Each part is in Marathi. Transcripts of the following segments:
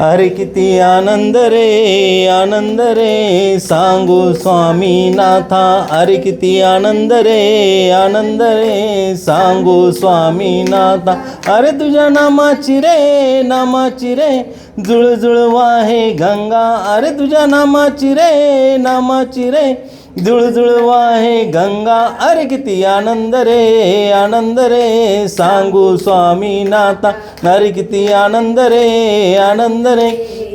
अरे किती आनंद रे आनंद रे. सांगू स्वामीनाथा अरे किती आनंद रे आनंद रे. सांगू स्वामीनाथा अरे तुझ्या नामाची रे नामाची रे. जुळजुळ वाहे गंगा अरे तुझ्या नामाची रे नामाची रे. जुळजुळ वाहे गंगा अरे किती आनंद रे आनंद रे. सांगू स्वामी नाता अरे किती आनंद रे आनंद रे.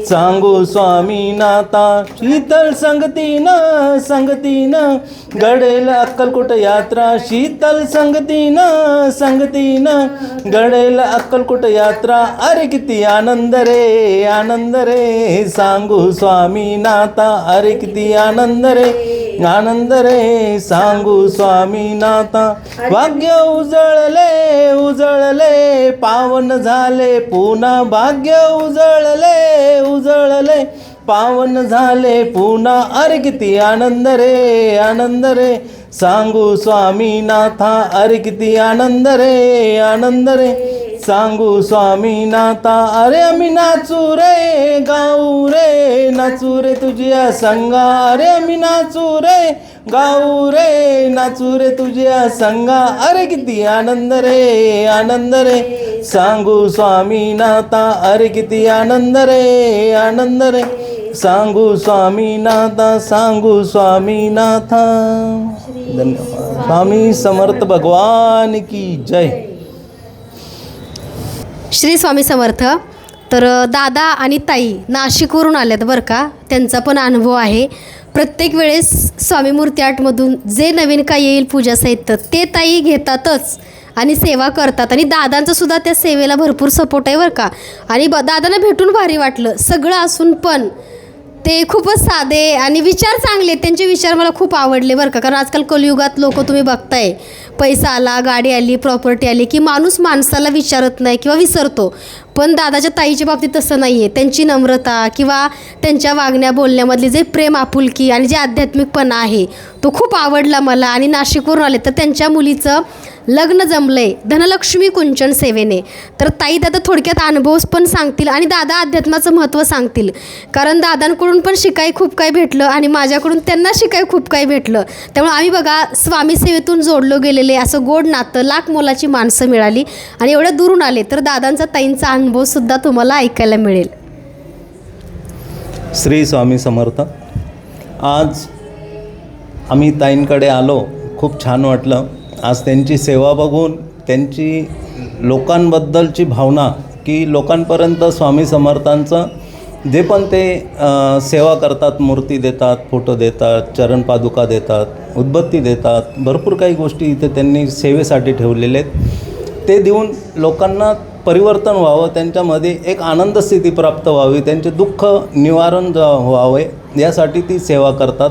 सांगू स्वामी नाता शीतल संगतीनं संगतीनं. घडेल अक्कलकोट यात्रा शीतल संगतीनं संगतीनं. घडेल अक्कलकोट यात्रा अरे किती आनंद रे आनंद रे. सांगू स्वामी नाता अरे किती आनंद रे. आनंद रे सांगू स्वामीनाथा भाग्य उजळले उजळले पावन झाले पुन्हा भाग्य उजळले उजळले पावन झाले पुन्हा अरे किती आनंद रे आनंद रे सांगू स्वामीनाथा अरे किती आनंद रे आनंद रे सांगू स्वामीनाथा अरे आम्ही नाचू रे गाऊ रे नाचू रे तुझ्या संगा. अरे आम्ही नाचू रे गाऊ रे नाचू रे तुझ्या संगा. अरे किती आनंद रे आनंद रे. सांगू स्वामीनाथा अरे किती आनंद रे आनंद रे. सांगू स्वामीनाथा सांगू स्वामीनाथा धन्यवाद. स्वामी समर्थ भगवान की जय. श्री स्वामी समर्थ. तर दादा आणि ताई नाशिकवरून आल्यात बरं का? त्यांचा पण अनुभव आहे. प्रत्येक वेळेस स्वामी मूर्ती आर्टमधून जे नवीन काय येईल पूजा साहित्य ते ताई घेतातच आणि सेवा करतात. आणि दादांचा सुद्धा त्या सेवेला भरपूर सपोर्ट आहे बरं का? आणि ब दादांना भेटून भारी वाटलं. सगळं असून पण ते खूपच साधे आणि विचार चांगले त्यांचे विचार मला खूप आवडले बरं का? कारण आजकाल कलियुगात लोक तुम्ही बघताय. पैसा आला गाडी आली प्रॉपर्टी आली की माणूस माणसाला विचारत नाही किंवा विसरतो. पण दादाच्या ताईच्या बाबतीत तसं नाही आहे त्यांची नम्रता किंवा त्यांच्या वागण्या बोलण्यामधली जे प्रेम आपुलकी आणि जे आध्यात्मिकपणा आहे तो खूप आवडला मला आणि नाशिकवरून आले. तर त्यांच्या मुलीचं लग्न जमलंय धनलक्ष्मी कुंचन सेवेने. तर ताई दादा थोडक्यात अनुभव पण सांगतील आणि दादा अध्यात्माचं महत्त्व सांगतील. कारण दादांकडून पण शिकाय खूप काही भेटलं आणि माझ्याकडून त्यांना शिकाय खूप काही भेटलं. त्यामुळे आम्ही बघा स्वामी सेवेतून जोडलो गेलेले असं गोड नातं लाख मोलाची माणसं मिळाली आणि एवढ्या दुरून आले तर दादांचा ताईंचा अनुभवसुद्धा तुम्हाला ऐकायला मिळेल. श्री स्वामी समर्थ आज आम्ही ताईंकडे आलो खूप छान वाटलं. आज त्यांची सेवा बघून त्यांची लोकांबद्दलची भावना की लोकांपर्यंत स्वामी समर्थांचं जे पण ते सेवा करतात मूर्ती देतात फोटो देतात चरणपादुका देतात उद्बत्ती देतात भरपूर काही गोष्टी इथे त्यांनी सेवेसाठी ठेवलेले आहेत. ते देऊन लोकांना परिवर्तन व्हावं त्यांच्यामध्ये एक आनंद स्थिती प्राप्त व्हावी त्यांचे दुःख निवारण जा- व्हावे यासाठी ती सेवा करतात.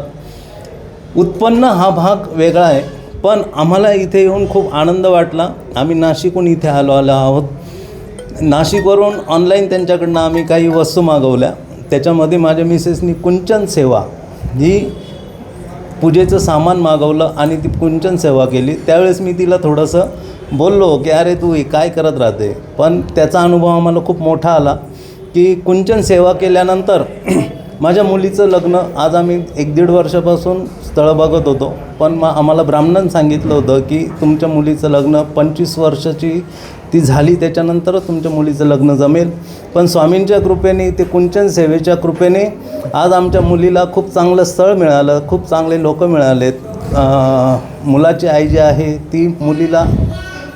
उत्पन्न हा भाग वेगळा आहे पण आम्हाला इथे येऊन खूप आनंद वाटला. आम्ही नाशिकहून इथे आलो आलो आहोत. नाशिकवरून ऑनलाईन त्यांच्याकडनं आम्ही काही वस्तू मागवल्या. त्याच्यामध्ये माझ्या मिसेसनी कुंचन सेवा ही पूजेचं सामान मागवलं आणि ती कुंचन सेवा केली. त्यावेळेस मी तिला थोडंसं बोललो की अरे तू हे काय करत राहते? पण त्याचा अनुभव आम्हाला खूप मोठा आला की कुंचन सेवा केल्यानंतर माझ्या मुलीचं लग्न आज आम्ही एक दीड वर्षापासून स्थळं बघत होतो. पण मग आम्हाला ब्राह्मणानं सांगितलं होतं की तुमच्या मुलीचं लग्न पंचवीस वर्षाची ती झाली त्याच्यानंतरच तुमच्या मुलीचं लग्न जमेल. पण स्वामींच्या कृपेने ते कुंचन सेवेच्या कृपेने आज आमच्या मुलीला खूप चांगलं स्थळ मिळालं खूप चांगले लोक मिळालेत. मुलाची आई जी आहे ती मुलीला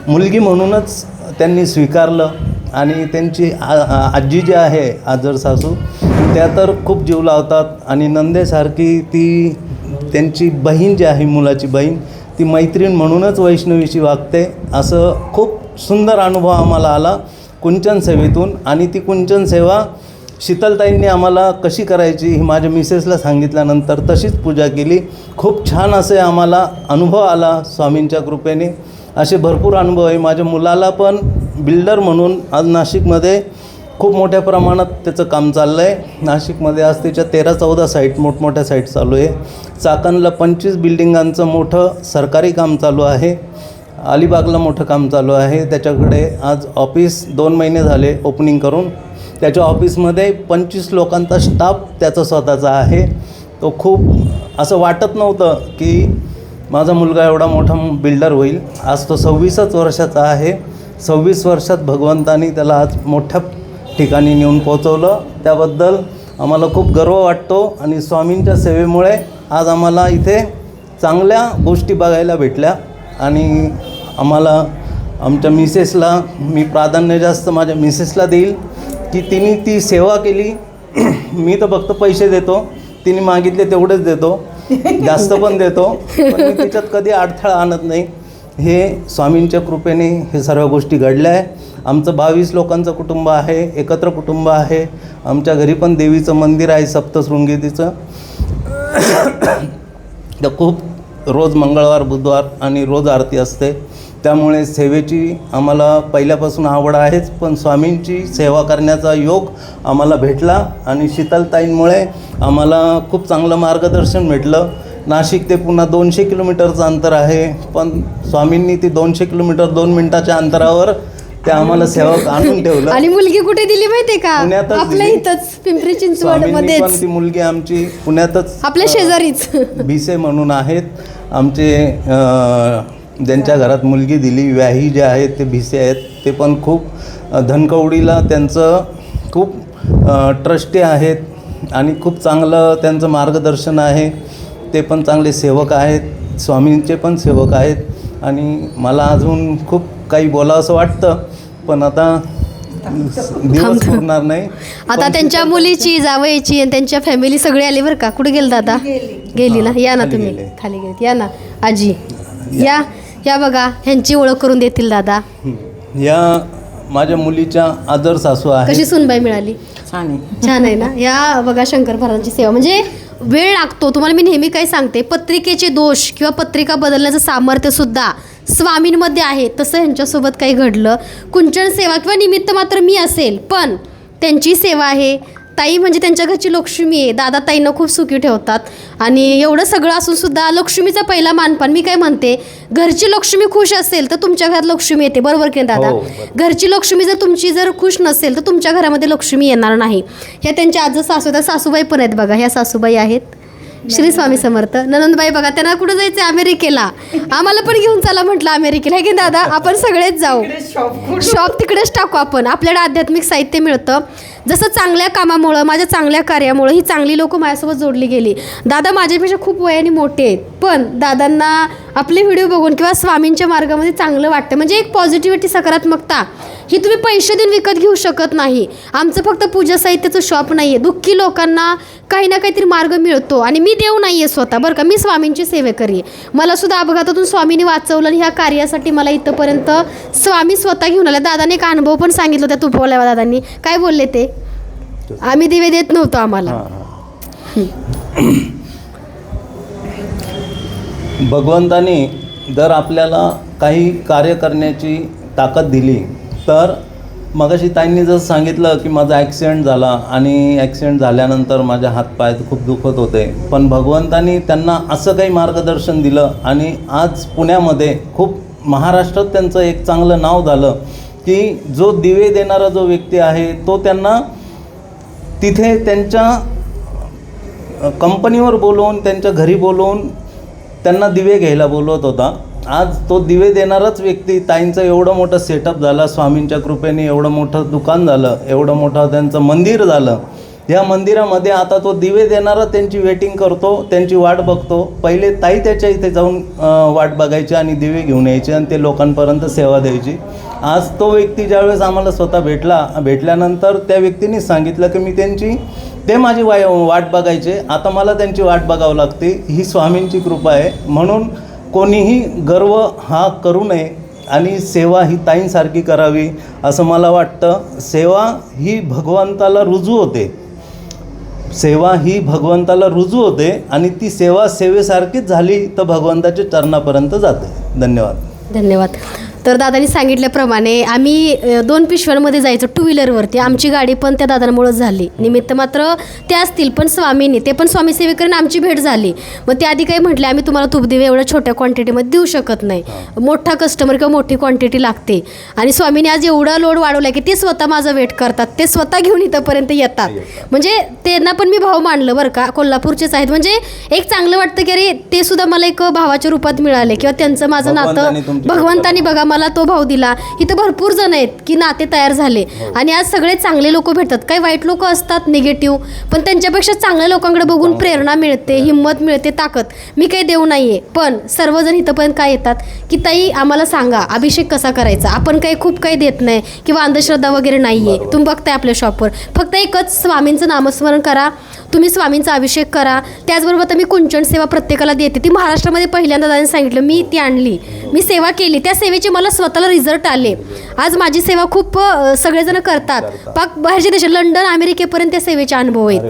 मुलगी म्हणूनच त्यांनी स्वीकारलं आणि त्यांची आ- आजी जी आहे आजर सासू त्या तर खूप जीव लावतात आणि नंदेसारखी ती त्यांची बहीण जी आहे मुलाची बहीण ती मैत्रीण म्हणूनच वैष्णवीशी वागते. असं खूप सुंदर अनुभव आम्हाला आला कुंचन सेवेतून. आणि ती कुंचन सेवा शीतलताईंनी आम्हाला कशी करायची ही माझ्या मिसेसला सांगितल्यानंतर तशीच पूजा केली. खूप छान असे आम्हाला अनुभव आला स्वामींच्या कृपेने. असे भरपूर अनुभव आहे. माझ्या मुलाला पण बिल्डर म्हणून आज नाशिकमध्ये खूप मोठ्या प्रमाणात त्याचं काम चाललं आहे नाशिकमध्ये आज त्याच्या तेरा चौदा साईट मोठमोठ्या साईट चालू आहे. चाकणला पंचवीस बिल्डिंगांचं मोठं सरकारी काम चालू आहे. अलिबागला मोठं काम चालू आहे. त्याच्याकडे आज ऑफिस दोन महिने झाले ओपनिंग करून. त्याच्या ऑफिसमध्ये पंचवीस लोकांचा स्टाफ त्याचा स्वतःचा आहे. तो खूप असं वाटत नव्हतं की माझा मुलगा एवढा मोठा बिल्डर होईल. आज तो सव्वीसच वर्षाचा आहे. सव्वीस वर्षात भगवंतानी त्याला आज मोठ्या ठिकाणी नेऊन पोचवलं त्याबद्दल आम्हाला खूप गर्व वाटतो आणि स्वामींच्या सेवेमुळे आज आम्हाला इथे चांगल्या गोष्टी बघायला भेटल्या. आणि आम्हाला आमच्या मिसेसला मी प्राधान्य जास्त माझ्या मिसेसला देईल की तिने ती सेवा केली. मी तर फक्त पैसे देतो. तिने मागितले तेवढेच देतो. जास्त पण देतो. त्याच्यात तिच्यात कधी अडथळा आणत नाही. हे स्वामींच्या कृपेने हे सर्व गोष्टी घडल्या आहे. आमचं बावीस लोकांचं कुटुंब आहे एकत्र कुटुंब आहे. आमच्या घरी पण देवीचं मंदिर आहे सप्तशृंगीरीचं. तर खूप रोज मंगळवार बुधवार आणि रोज आरती असते. त्यामुळे सेवेची आम्हाला पहिल्यापासून आवड आहेच पण स्वामींची सेवा करण्याचा योग आम्हाला भेटला आणि शीतलताईंमुळे आम्हाला खूप चांगलं मार्गदर्शन भेटलं. नाशिक ते पुन्हा दोनशे किलोमीटरचं अंतर आहे. पण स्वामींनी ती दोनशे किलोमीटर दोन मिनटाच्या अंतरावर ते आम्हाला सेवा आणून ठेवलं. आणि मुलगी कुठे दिली माहितीये का? पुण्यातच आपल्या दिली. इथंच पिंपरी चिंचवड स्वामींनी पण मध्येच ती मुलगी आमची पुण्यातच आपल्या शेजारीच. भिसे म्हणून आहेत. आमचे अ, ज्यांच्या घरात मुलगी दिली व्याही जे आहेत ते भिसे आहेत. ते पण खूप अ, धनकवडीला त्यांचं खूप ट्रस्टी आहेत. आणि खूप चांगलं त्यांचं मार्गदर्शन आहे. ते पण चांगले सेवक आहेत स्वामींचे पण सेवक आहेत आणि मला अजून खूप काही बोलावं असं वाटतं पण आता दिवस पुरणार नाही. आता त्यांच्या मुलीची जावयाची आणि त्यांच्या फॅमिली सगळी आली बरं का? कुठे गेल दादा? गेली. ना? या ना तुम्ही. गेले. खाली गेलीत या ना. आजी. या. या. बघा ह्यांची ओळख करून देतील दादा. या माझ्या मुलीच्या आदर सासू आहे कशी सुनबाई मिळाली? छान आहे. छान आहे ना? या बघा शंकर महाराजांची सेवा. म्हणजे वेळ लागतो. तुम्हाला मी नेहमी काय सांगते पत्रिकेचे दोष किंवा पत्रिका बदलण्याचं सामर्थ्य सुद्धा स्वामींमध्ये आहे. तसं यांच्यासोबत काही घडलं. कुंचन सेवा किंवा निमित्त मात्र मी असेल पण त्यांची सेवा आहे. ताई म्हणजे त्यांच्या घरची लक्ष्मी आहे. दादा ताईंना खूप सुखी ठेवतात. आणि एवढं सगळं असून सुद्धा लक्ष्मीचा पहिला मानपान मी काय म्हणते घरची लक्ष्मी खुश असेल तर तुमच्या घरात लक्ष्मी येते. बरोबर की दादा? हो. घरची लक्ष्मी जर तुमची जर खुश नसेल तर तुमच्या घरामध्ये लक्ष्मी येणार नाही. ह्या त्यांच्या आज सासू त्या सासूबाई पण आहेत बघा. ह्या सासूबाई आहेत. श्री स्वामी समर्थ. ननंदबाई बघा त्यांना कुठं जायचं अमेरिकेला. आम्हाला पण घेऊन चला म्हटलं अमेरिकेला. की दादा आपण सगळेच जाऊ. शॉप तिकडेच टाकू आपण. आपल्याला आध्यात्मिक साहित्य मिळतं. जसं चांगल्या कामामुळं माझ्या चांगल्या कार्यामुळं ही चांगली लोक माझ्यासोबत जोडली गेली. दादा माझ्यापेक्षा खूप वयाने मोठे आहेत. पण दादांना आपले व्हिडिओ बघून किंवा स्वामींच्या मार्गामध्ये चांगलं वाटतं. म्हणजे एक पॉझिटिव्हिटी सकारात्मकता. ही तुम्ही पैसे देऊन विकत घेऊ शकत नाही. आमचं फक्त पूजा साहित्याचं शॉप नाही आहे दुःखी लोकांना काही ना काहीतरी मार्ग मिळतो. आणि मी देव नाही आहे स्वतः. बरं का? मी स्वामींची सेवेकरी आहे मला सुद्धा अपघातातून स्वामींनी वाचवलं आणि ह्या कार्यासाठी मला इथंपर्यंत स्वामी स्वतः घेऊन आला. दादाने एक अनुभव पण सांगितलं त्या तुपवल्या दादांनी. काय बोलले ते? आम्ही दिवे देत नव्हतो आम्हाला. भगवंताने जर आपल्याला काही कार्य करण्याची ताकद दिली तर मगाशी ताईंनी जसं सांगितलं की माझा ॲक्सिडेंट झाला आणि ॲक्सिडेंट झाल्यानंतर माझ्या हातपाय खूप दुखत होते. पण भगवंतानी त्यांना असं काही मार्गदर्शन दिलं आणि आज पुण्यामध्ये खूप महाराष्ट्रात त्यांचं एक चांगलं नाव झालं की जो दिवे देणारा जो व्यक्ती आहे तो त्यांना तिथे त्यांच्या कंपनीवर बोलवून त्यांच्या घरी बोलवून त्यांना दिवे घ्यायला बोलवत होता. आज तो दिवे देणाराच व्यक्ती ताईंचं एवढं मोठं सेटअप झाला स्वामींच्या कृपेने एवढं मोठं दुकान झालं एवढं मोठं त्यांचं मंदिर झालं. या मंदिरामध्ये आता तो दिवे देणारा त्यांची वेटिंग करतो त्यांची वाट बघतो. पहिले ताई त्याच्या इथे जाऊन वाट बघायची आणि दिवे घेऊन यायचे आणि ते लोकांपर्यंत सेवा द्यायची. आज तो व्यक्ती ज्यावेळेस आम्हाला स्वतः भेटला भेटल्यानंतर त्या व्यक्तीने सांगितलं की मी त्यांची ते माझी वाय वाट बघायचे. आता मला त्यांची वाट बघावं लागते. ही स्वामींची कृपा आहे. म्हणून कोणीही गर्व हा करू नये आणि सेवा ही ताईंसारखी करावी असं मला वाटतं. सेवा ही भगवंताला रुजू होते. सेवा ही भगवंताला रुजू होते आणि ती सेवा सेवेसारखीच झाली तर भगवंताच्या चरणापर्यंत जाते. धन्यवाद. धन्यवाद. तर दादानी सांगितल्याप्रमाणे आम्ही दोन पिशव्यांमध्ये जायचो टू व्हीलरवरती आमची गाडी पण त्या दादांमुळेच झाली. निमित्त मात्र ते असतील पण स्वामींनी. ते पण स्वामी सेवेकरीने आमची भेट झाली. मग ते आधी काही म्हटले आम्ही तुम्हाला तूप दिवे एवढ्या छोट्या क्वांटिटीमध्ये देऊ शकत नाही. मोठा कस्टमर किंवा मोठी क्वांटिटी लागते. आणि स्वामीने आज एवढा लोड वाढवला की ते स्वतः माझं वेट करतात. ते स्वतः घेऊन इथंपर्यंत येतात. म्हणजे त्यांना पण मी भाव मानलं बरं का. कोल्हापूरचेच आहेत. म्हणजे एक चांगलं वाटतं की अरे ते सुद्धा मला एक भावाच्या रूपात मिळाले किंवा त्यांचं माझं नातं भगवंतानी बघा मला तो भाव दिला. इथं भरपूर जण आहेत की नाते तयार झाले. आणि आज सगळे चांगले लोक भेटतात. काही वाईट लोक असतात निगेटिव्ह पण त्यांच्यापेक्षा चांगल्या लोकांकडे बघून प्रेरणा मिळते हिंमत मिळते ताकद. मी काही देऊ नाहीये पण सर्वजण इथंपर्यंत काय येतात? की ताई आम्हाला सांगा अभिषेक कसा करायचा? आपण काही खूप काही देत नाही किंवा अंधश्रद्धा वगैरे नाहीये. तुम्ही बघताय आपल्या शॉपवर फक्त एकच स्वामींचं नामस्मरण करा. तुम्ही स्वामींचा अभिषेक करा. त्याचबरोबर आता मी कुंचन सेवा प्रत्येकाला देते. ती महाराष्ट्रामध्ये पहिल्यांदा दादाने सांगितलं मी ती आणली. मी सेवा केली. त्या सेवेचे मला स्वतःला रिझल्ट आले. आज माझी सेवा खूप सगळेजण करतात. पाक बाहेरच्या देशात लंडन अमेरिकेपर्यंत त्या सेवेचे अनुभव आहेत.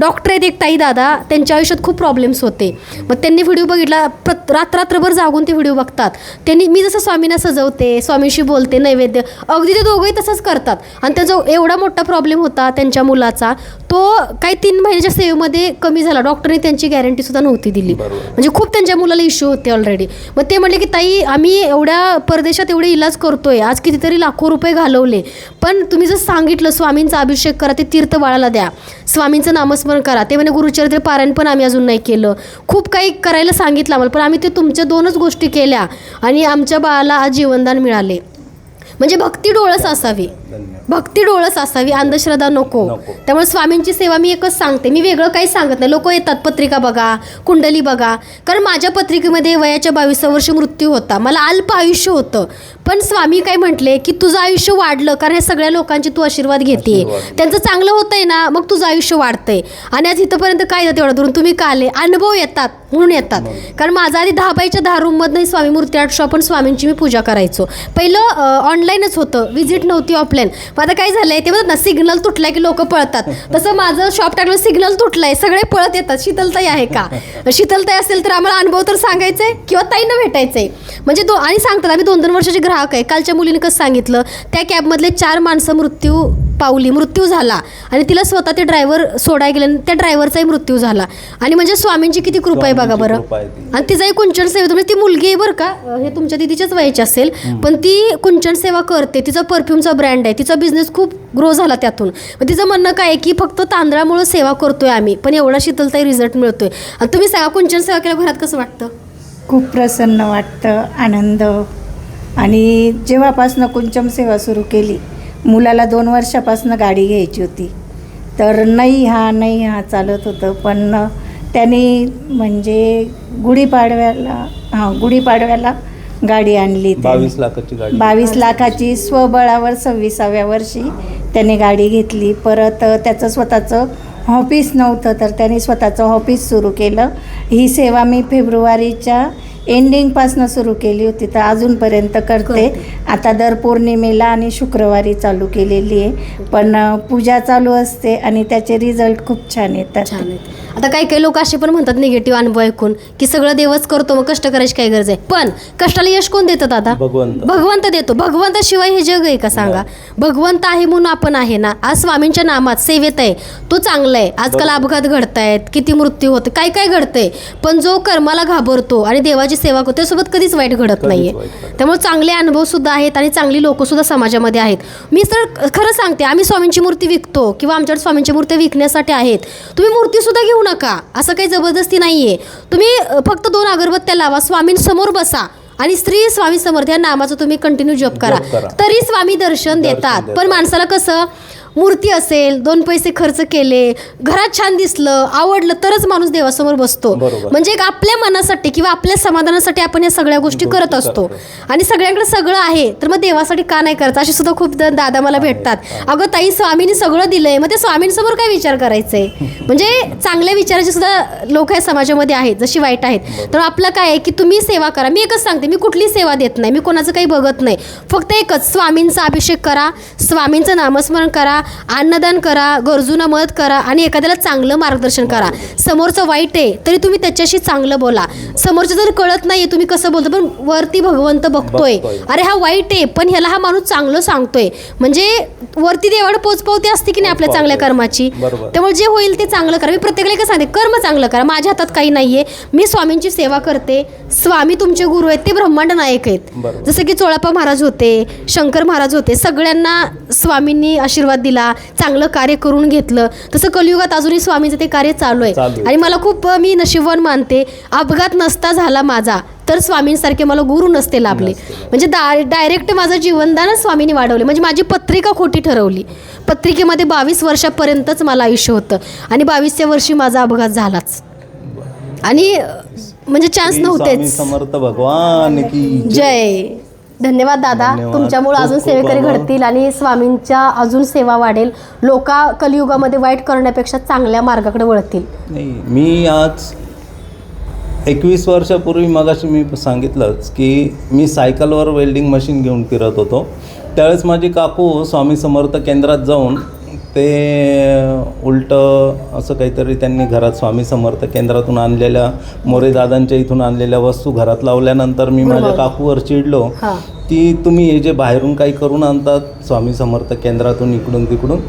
डॉक्टर आहेत एक ताई दादा त्यांच्या आयुष्यात खूप प्रॉब्लेम्स होते. मग त्यांनी व्हिडिओ बघितला प्रत रात्र रात्रभर जागून ते व्हिडिओ बघतात. त्यांनी मी जसं स्वामींना सजवते स्वामींशी बोलते नैवेद्य अगदी ते दोघंही तसंच करतात. आणि त्याचा एवढा मोठा प्रॉब्लेम होता त्यांच्या मुलाचा तो काही तीन महिन्याच्या सेवेमध्ये कमी झाला. डॉक्टरने त्यांची गॅरंटी सुद्धा नव्हती दिली. म्हणजे खूप त्यांच्या मुलाला इश्यू होते ऑलरेडी मग ते म्हणले की ताई आम्ही एवढ्या देशात एवढे इलाज करतोय आज कितीतरी लाखो रुपये घालवले. पण तुम्ही जर सांगितलं स्वामींचा अभिषेक करा ते तीर्थ बाळाला द्या. स्वामींचं नामस्मरण करा. ते म्हणे गुरुचरित्र पारायण पण आम्ही अजून नाही केलं. खूप काही करायला सांगितलं आम्हाला पण आम्ही ते तुमच्या दोनच गोष्टी केल्या आणि आमच्या बाळाला आज जीवनदान मिळाले. म्हणजे भक्ती डोळस असावी. धन्यवाद. भक्ती डोळस असावी अंधश्रद्धा नको. नको. त्यामुळे स्वामींची सेवा मी एकच सांगते. मी वेगळं काही सांगत नाही. लोक येतात पत्रिका बघा कुंडली बघा. कारण माझ्या पत्रिकेमध्ये वयाच्या बावीसा वर्ष मृत्यू होता. मला अल्प आयुष्य होतं. पण स्वामी काय म्हटले की तुझं आयुष्य वाढलं कारण हे सगळ्या लोकांचे तू आशीर्वाद घेते. आशीर्वाद. त्यांचं चांगलं होतंय ना मग तुझं आयुष्य वाढतंय. आणि आज इथंपर्यंत काय येतं एवढं दुरून तुम्ही का आले? अनुभव येतात म्हणून येतात. कारण माझा आधी दहा बायच्या दहा रूममधनं स्वामी मूर्ती आर्ट शॉप आणि स्वामींची मी पूजा करायचो. पहिलं ऑनलाईनच होतं. व्हिजिट नव्हती ऑफलाईन मग आता काय झालंय ते म्हणतात ना सिग्नल तुटलाय की लोक पळतात. तसं माझं शॉप टाकलं सिग्नल तुटलाय सगळे पळत येतात. शीतलताई आहे का? शीतलताई असेल तर आम्हाला अनुभव तर सांगायचंय किंवा ताईंना भेटायचंय. म्हणजे दो आणि सांगतात आम्ही दोन दोन वर्षाचे ग्राहक आहे. कालच्या मुलीने कसं सांगितलं त्या कॅबमधले चार माणसं मृत्यू पावली मृत्यू झाला. आणि तिला स्वतः ते ड्रायव्हर सोडाय गेले आणि त्या ड्रायव्हरचाही मृत्यू झाला. आणि म्हणजे स्वामींची किती कृपा आहे बघा स्वामींची बरं. कृपा आहे ती. आणि तिचा एक कुंचन सेवा म्हणजे ती मुलगी आहे बरं का? अं, हे तुमच्या दिदीच्याच वयाची असेल. पण ती कुंचन सेवा करते. तिचा परफ्यूमचा ब्रँड आहे. तिचा बिझनेस खूप ग्रो झाला त्यातून. मग तिचं म्हणणं काय आहे की फक्त तांदळामुळे सेवा करतोय आम्ही पण एवढा शीतलताही रिझल्ट मिळतोय. आणि तुम्ही सांगा कुंचन सेवा केल्या घरात कसं वाटतं? खूप प्रसन्न वाटतं आनंद. आणि जेव्हापासनं कुंचम सेवा सुरू केली मुलाला दोन वर्षापासनं गाडी घ्यायची होती. तर नाही हा नाही हा चालत होतं. पण त्यांनी म्हणजे गुढीपाडव्याला हां गुढीपाडव्याला गाडी आणली. बावीस लाखाची गाडी बावीस लाखाची स्वबळावर सव्वीसाव्या वर्षी त्याने गाडी घेतली. परत त्याचं स्वतःचं ऑफिस नव्हतं तर त्याने स्वतःचं ऑफिस सुरू केलं. ही सेवा मी फेब्रुवारीच्या एंडिंगपासनं सुरू केली होती तर अजूनपर्यंत करते. आता दर पौर्णिमेला आणि शुक्रवारी चालू केलेली आहे. पण पूजा चालू असते आणि त्याचे रिझल्ट खूप छान येतात. छान आहेत आता काही काही लोक असे पण म्हणतात निगेटिव्ह अनुभव ऐकून की सगळं देवच करतो मग कष्ट करायची काय गरज आहे? पण कष्टाला यश कोण देतं दादा भगवंत. भगवंत देतो. भगवंताशिवाय हे जग आहे का सांगा? भगवंत आहे म्हणून आपण आहे ना? आज स्वामींच्या नामात सेवेत आहे. तो चांगला आहे. आजकाल अपघात घडतायत किती मृत्यू होते काय काय घडतंय? पण जो कर्माला घाबरतो आणि देवाची सेवा करतो त्यासोबत कधीच वाईट घडत नाहीये. त्यामुळे चांगले अनुभव सुद्धा आहेत आणि चांगली लोक सुद्धा समाजामध्ये आहेत. मी तर खरं सांगते आम्ही स्वामींची मूर्ती विकतो किंवा आमच्याकडे स्वामींची मूर्ती विकण्यासाठी आहेत. तुम्ही मूर्ती सुद्धा घेऊ नका. असं काही जबरदस्ती नाहीये. तुम्ही फक्त दोन अगरबत्त्या लावा स्वामींसमोर बसा आणि स्त्री स्वामी समर्थ या नामाचा तुम्ही कंटिन्यू जप करा. तरी स्वामी दर्शन देतात. पण. माणसाला कसं मूर्ती असेल दोन पैसे खर्च केले घरात छान दिसलं आवडलं तरच माणूस देवासमोर बसतो. म्हणजे एक आपल्या मनासाठी किंवा आपल्या समाधानासाठी आपण या सगळ्या गोष्टी करत असतो. आणि सगळ्यांकडे सगळं आहे तर मग देवासाठी का नाही करत असे सुद्धा खूप दादा मला भेटतात. अगं ताई स्वामींनी सगळं दिलंय मग ते स्वामींसमोर काय विचार करायचंय म्हणजे चांगल्या विचाराचे सुद्धा लोक या समाजामध्ये आहेत जशी वाईट आहेत. तर आपलं काय आहे की तुम्ही सेवा करा. मी एकच सांगते मी कुठली सेवा देत नाही मी कोणाचं काही बघत नाही. फक्त एकच स्वामींचा अभिषेक करा स्वामींचं नामस्मरण करा अन्नदान करा गरजूंना मदत करा आणि एखाद्याला चांगलं मार्गदर्शन करा. समोरचं वाईट आहे तरी तुम्ही त्याच्याशी चांगलं बोला. समोरचं जर कळत नाही तुम्ही कसं बोलतो? पण वरती भगवंत बघतोय. अरे हा वाईट आहे पण ह्याला हा माणूस चांगलं सांगतोय. म्हणजे वरती देवाड पोचपावती असते की नाही आपल्या चांगल्या. कर्माची. त्यामुळे जे होईल ते चांगलं करा. मी प्रत्येकाला काय सांगते कर्म चांगलं करा. माझ्या हातात काही नाहीये. मी स्वामींची सेवा करते. स्वामी तुमचे गुरु आहेत ते ब्रह्मांड नायक आहेत. जसं की चोळाप्पा महाराज होते शंकर महाराज होते सगळ्यांना स्वामींनी आशीर्वाद दिला. चांगलं कार्य करून घेतलं. तसं कलियुगात अजूनही स्वामींचं ते कार्य चालू आहे. आणि मला खूप मी नशीबवान मानते अपघात नसता झाला माझा तर स्वामींसारखे मला गुरु नसते लाभले. म्हणजे डायरेक्ट माझं जीवनदानच स्वामींनी वाढवले. म्हणजे माझी पत्रिका खोटी ठरवली. पत्रिकेमध्ये बावीस वर्षापर्यंतच मला आयुष्य होतं. आणि बावीसच्या वर्षी माझा अपघात झालाच. आणि म्हणजे चान्स नव्हतेच. समर्थ भगवान की जय. धन्यवाद दादा धन्यवाद. तुमच्यामुळे खूप अजून खूप सेवेकरी आभार. घडतील आणि स्वामींच्या अजून सेवा वाढेल लोका कलियुगामध्ये वाईट करण्यापेक्षा चांगल्या मार्गाकडे वळतील नाही मी आज एकवीस वर्षापूर्वी मगाशी मी सांगितलंच की मी सायकलवर वेल्डिंग मशीन घेऊन फिरत होतो त्यावेळेस माझी काकू स्वामी समर्थ केंद्रात जाऊन ते उलटं असं काहीतरी त्यांनी घरात स्वामी समर्थ केंद्रातून आणलेल्या मोरेदादांच्या इथून आणलेल्या वस्तू घरात लावल्यानंतर मी माझ्या. काकूवर चिडलो की तुम्ही हे जे बाहेरून काही करून आणतात स्वामी समर्थ केंद्रातून इकडून तिकडून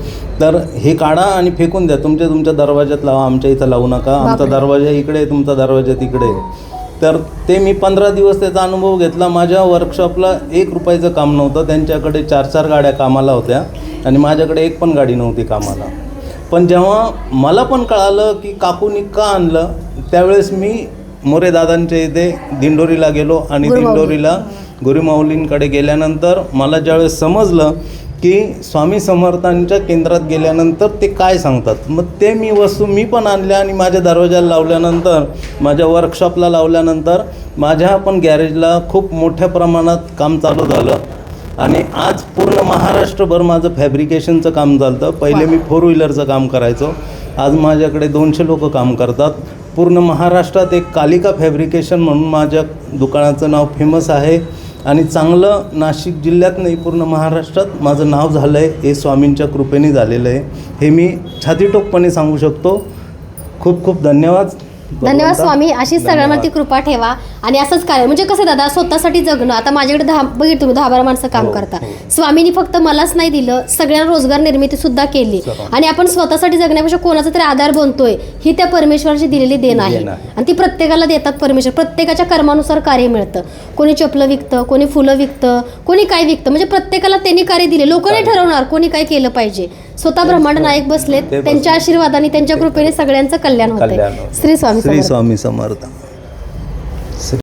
तर हे काढा आणि फेकून द्या तुमच्या तुमच्या दरवाज्यात लावा आमच्या इथं लावू नका आमचा. दरवाजा इकडे आहे, तुमचा दरवाजा तिकडे आहे. तर ते मी पंधरा दिवस त्याचा अनुभव घेतला. माझ्या वर्कशॉपला एक रुपयाचं काम नव्हतं. त्यांच्याकडे चार चार गाड्या कामाला होत्या आणि माझ्याकडे एक पण गाडी नव्हती कामाला. पण जेव्हा मला पण कळालं की काकूनी का आणलं त्यावेळेस मी मोरे दादांच्या इथे दिंडोरीला गेलो आणि. दिंडोरीला गुरुमाऊलींकडे गेल्यानंतर मला ज्यावेळेस समजलं की स्वामी समर्थांच्या केंद्रात गेल्यानंतर ते काय सांगतात? मग ते मी वस्तू मी पण आणल्या आणि माझ्या दरवाजाला लावल्यानंतर माझ्या वर्कशॉपला लावल्यानंतर माझ्या पण गॅरेजला खूप मोठ्या प्रमाणात काम चालू झालं. आणि आज पूर्ण महाराष्ट्रभर माझं फॅब्रिकेशनचं काम चालतं. पहिले मी फोर व्हीलरचं काम करायचो. आज माझ्याकडे दोनशे लोक काम करतात. पूर्ण महाराष्ट्रात एक कालिका फॅब्रिकेशन म्हणून माझ्या दुकानाचं नाव फेमस आहे. आणि चांगलं नाशिक जिल्ह्यात नाही पूर्ण महाराष्ट्रात माझं नाव झालं आहे हे स्वामींच्या कृपेने झालेलं आहे. हे मी छातीटोकपणे सांगू शकतो. खूप खूप धन्यवाद. धन्यवाद. स्वामी. अशीच सगळ्यांवरती कृपा ठेवा. आणि असंच काय म्हणजे कसं दादा स्वतःसाठी जगणं. आता माझ्याकडे दहा बघितलं तुम्ही दहा बारा माणसं काम हो, करता. हो. स्वामींनी फक्त मलाच नाही दिलं सगळ्यांना रोजगार निर्मिती सुद्धा केली. आणि आपण स्वतःसाठी जगण्यापेक्षा कोणाचा तरी आधार बनतोय ही त्या परमेश्वराची दिलेली देण आहे. देण आहे. आणि ती प्रत्येकाला देतात परमेश्वर. प्रत्येकाच्या कर्मानुसार कार्य मिळतं. कोणी चपलं विकतं कोणी फुलं विकतं कोणी काय विकतं. म्हणजे प्रत्येकाला त्यांनी कार्य दिले. लोक नाही ठरवणार कोणी काय केलं पाहिजे. स्वतः ब्रह्मांड नायक बसलेत त्यांच्या आशीर्वादाने त्यांच्या कृपेने सगळ्यांचं कल्याण होत कल्याण. श्री स्वामी श्री समर्थ. स्वामी समर्थ